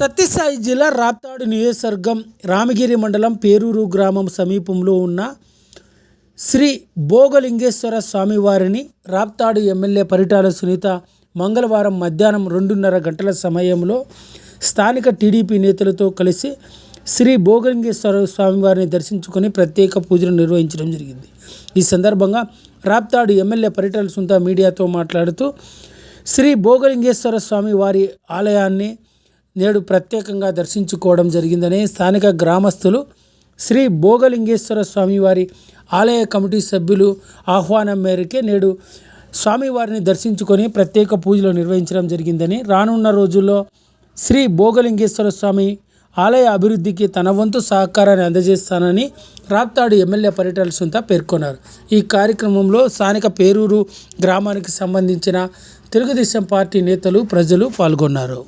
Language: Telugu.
సత్యసాయి జిల్లా రాప్తాడు నియోజకవర్గం రామగిరి మండలం పేరూరు గ్రామం సమీపంలో ఉన్న శ్రీ భోగలింగేశ్వర స్వామివారిని రాప్తాడు ఎమ్మెల్యే పరిటాల సునీత మంగళవారం మధ్యాహ్నం రెండున్నర గంటల సమయంలో స్థానిక టీడీపీ నేతలతో కలిసి శ్రీ భోగలింగేశ్వర స్వామివారిని దర్శించుకొని ప్రత్యేక పూజలు నిర్వహించడం జరిగింది. ఈ సందర్భంగా రాప్తాడు ఎమ్మెల్యే పరిటాల సునీత మీడియాతో మాట్లాడుతూ శ్రీ భోగలింగేశ్వర స్వామి వారి ఆలయాన్ని నేడు ప్రత్యేకంగా దర్శించుకోవడం జరిగిందని స్థానిక గ్రామస్తులు శ్రీ భోగలింగేశ్వర స్వామివారి ఆలయ కమిటీ సభ్యులు ఆహ్వానం మేరకే నేడు స్వామివారిని దర్శించుకొని ప్రత్యేక పూజలు నిర్వహించడం జరిగిందని రానున్న రోజుల్లో శ్రీ భోగలింగేశ్వర స్వామి ఆలయ అభివృద్ధికి తన వంతు సహకారాన్ని అందజేస్తానని రాప్తాడు ఎమ్మెల్యే పర్యటన సుంత పేర్కొన్నారు. ఈ కార్యక్రమంలో స్థానిక పేరూరు గ్రామానికి సంబంధించిన తెలుగుదేశం పార్టీ నేతలు ప్రజలు పాల్గొన్నారు.